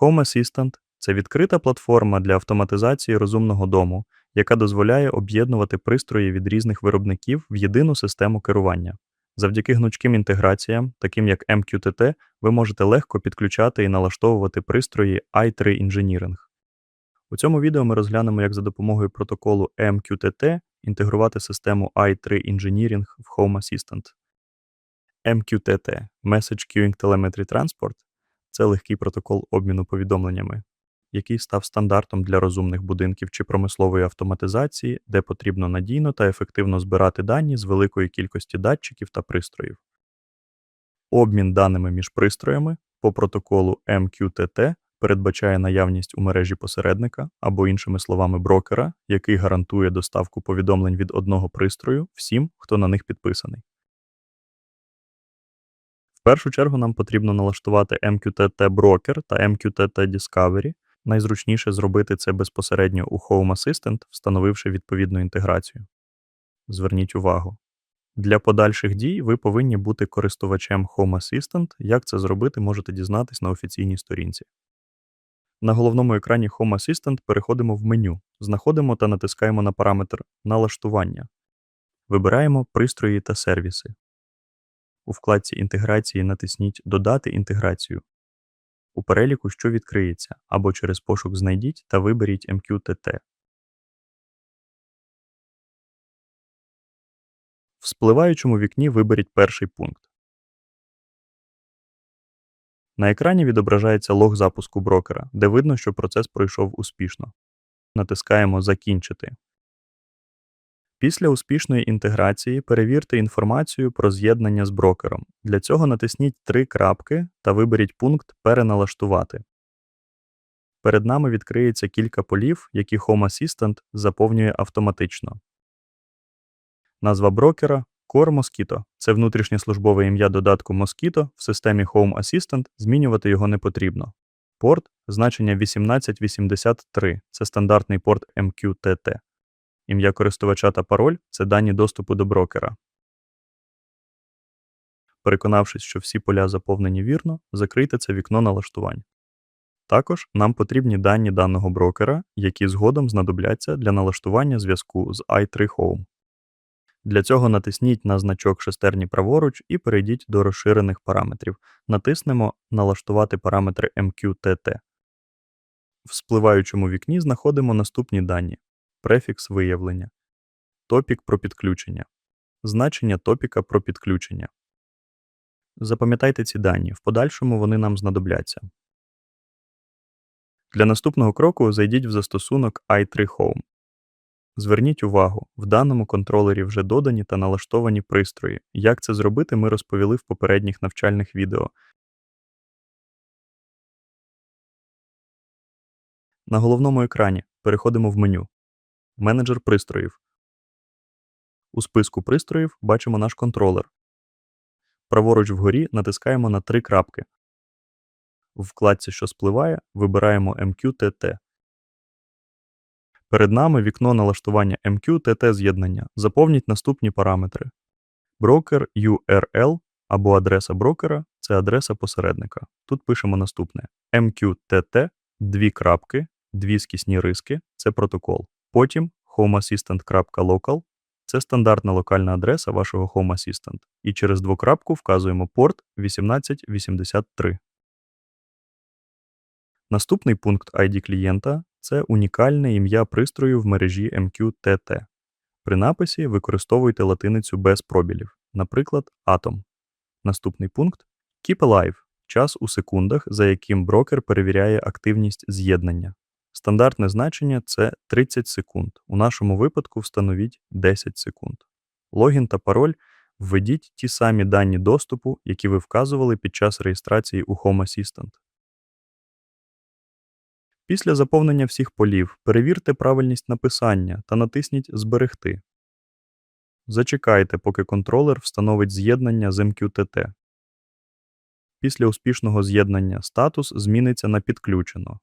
Home Assistant це відкрита платформа для автоматизації розумного дому, яка дозволяє об'єднувати пристрої від різних виробників в єдину систему керування. Завдяки гнучким інтеграціям, таким як MQTT, ви можете легко підключати і налаштовувати пристрої i3 Engineering. У цьому відео ми розглянемо, як за допомогою протоколу MQTT інтегрувати систему i3 Engineering в Home Assistant. MQTT Message Queuing Telemetry Transport це легкий протокол обміну повідомленнями, який став стандартом для розумних будинків чи промислової автоматизації, де потрібно надійно та ефективно збирати дані з великої кількості датчиків та пристроїв. Обмін даними між пристроями по протоколу MQTT передбачає наявність у мережі посередника або, іншими словами, брокера, який гарантує доставку повідомлень від одного пристрою всім, хто на них підписаний. Першу чергу нам потрібно налаштувати MQTT Broker та MQTT Discovery. Найзручніше зробити це безпосередньо у Home Assistant, встановивши відповідну інтеграцію. Зверніть увагу. Для подальших дій ви повинні бути користувачем Home Assistant. Як це зробити, можете дізнатись на офіційній сторінці. На головному екрані Home Assistant переходимо в меню, знаходимо та натискаємо на параметр Налаштування. Вибираємо пристрої та сервіси. У вкладці інтеграції натисніть Додати інтеграцію. У переліку, що відкриється, або через пошук знайдіть та виберіть MQTT. В спливаючому вікні виберіть перший пункт. На екрані відображається лог запуску брокера, де видно, що процес пройшов успішно. Натискаємо Закінчити. Після успішної інтеграції перевірте інформацію про з'єднання з брокером. Для цього натисніть три крапки та виберіть пункт Переналаштувати. Перед нами відкриється кілька полів, які Home Assistant заповнює автоматично. Назва брокера Core Mosquito – це внутрішнє службове ім'я додатку Mosquito в системі Home Assistant, змінювати його не потрібно. Порт значення 1883 це стандартний порт MQTT. Ім'я користувача та пароль це дані доступу до брокера. Переконавшись, що всі поля заповнені вірно, закрийте це вікно налаштувань. Також нам потрібні дані даного брокера, які згодом знадобляться для налаштування зв'язку з i3 Home. Для цього натисніть на значок шестерні праворуч і перейдіть до розширених параметрів. Натиснемо Налаштувати параметри MQTT. В спливаючому вікні знаходимо наступні дані: префікс виявлення, топік про підключення, значення топіка про підключення. Запам'ятайте ці дані, в подальшому вони нам знадобляться. Для наступного кроку зайдіть в застосунок i3 Home. Зверніть увагу, в даному контролері вже додані та налаштовані пристрої. Як це зробити, ми розповіли в попередніх навчальних відео. На головному екрані переходимо в меню. Менеджер пристроїв. У списку пристроїв бачимо наш контролер. Праворуч вгорі натискаємо на три крапки. В вкладці, що спливає, вибираємо MQTT. Перед нами вікно налаштування MQTT з'єднання. Заповніть наступні параметри. Брокер URL або адреса брокера це адреса посередника. Тут пишемо наступне: MQTT, дві крапки, дві скісні риски це протокол. Потім homeassistant.local це стандартна локальна адреса вашого Home Assistant. І через двокрапку вказуємо порт 1883. Наступний пункт ID клієнта це унікальне ім'я пристрою в мережі MQTT. При написі використовуйте латиницю без пробілів, наприклад, Atom. Наступний пункт Keep Alive час у секундах, за яким брокер перевіряє активність з'єднання. Стандартне значення це 30 секунд. У нашому випадку встановіть 10 секунд. Логін та пароль введіть ті самі дані доступу, які ви вказували під час реєстрації у Home Assistant. Після заповнення всіх полів перевірте правильність написання та натисніть Зберегти. Зачекайте, поки контролер встановить з'єднання з MQTT. Після успішного з'єднання статус зміниться на підключено.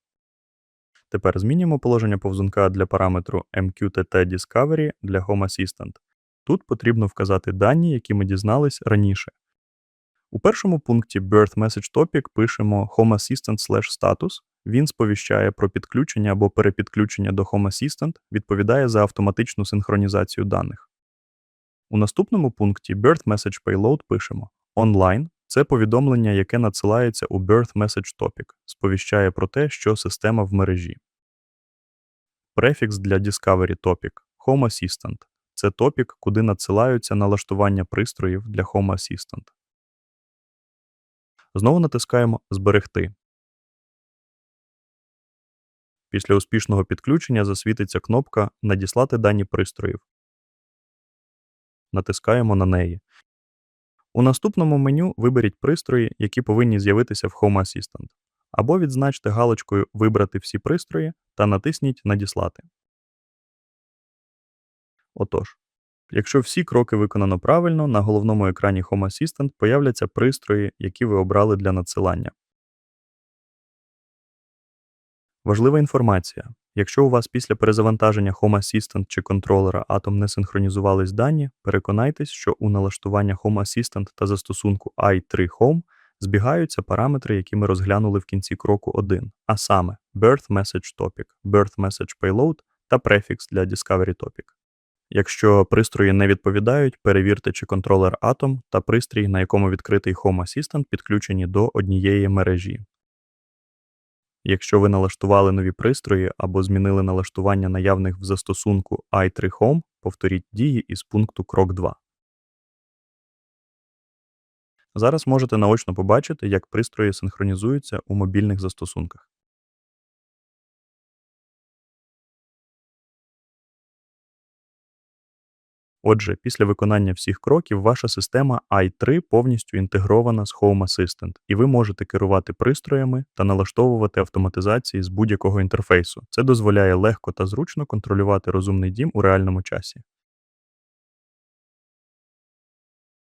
Тепер змінюємо положення повзунка для параметру MQTT Discovery для Home Assistant. Тут потрібно вказати дані, які ми дізнались раніше. У першому пункті Birth Message Topic пишемо Home Assistant slash status. Він сповіщає про підключення або перепідключення до Home Assistant, відповідає за автоматичну синхронізацію даних. У наступному пункті Birth Message Payload пишемо Online це повідомлення, яке надсилається у Birth Message Topic, сповіщає про те, що система в мережі. Префікс для Discovery Topic Home Assistant це топік, куди надсилаються налаштування пристроїв для Home Assistant. Знову натискаємо Зберегти. Після успішного підключення засвітиться кнопка Надіслати дані пристроїв. Натискаємо на неї. У наступному меню виберіть пристрої, які повинні з'явитися в Home Assistant, або відзначте галочкою Вибрати всі пристрої та натисніть Надіслати. Отож, якщо всі кроки виконано правильно, на головному екрані Home Assistant появляться пристрої, які ви обрали для надсилання. Важлива інформація. Якщо у вас після перезавантаження Home Assistant чи контролера Atom не синхронізувались дані, переконайтесь, що у налаштування Home Assistant та застосунку i3 Home збігаються параметри, які ми розглянули в кінці кроку 1, а саме Birth Message Topic, Birth Message Payload та префікс для Discovery Topic. Якщо пристрої не відповідають, перевірте, чи контролер Atom та пристрій, на якому відкритий Home Assistant, підключені до однієї мережі. Якщо ви налаштували нові пристрої або змінили налаштування наявних в застосунку i3 Home, повторіть дії із пункту Крок 2. Зараз можете наочно побачити, як пристрої синхронізуються у мобільних застосунках. Отже, після виконання всіх кроків ваша система i3 повністю інтегрована з Home Assistant, і ви можете керувати пристроями та налаштовувати автоматизації з будь-якого інтерфейсу. Це дозволяє легко та зручно контролювати розумний дім у реальному часі.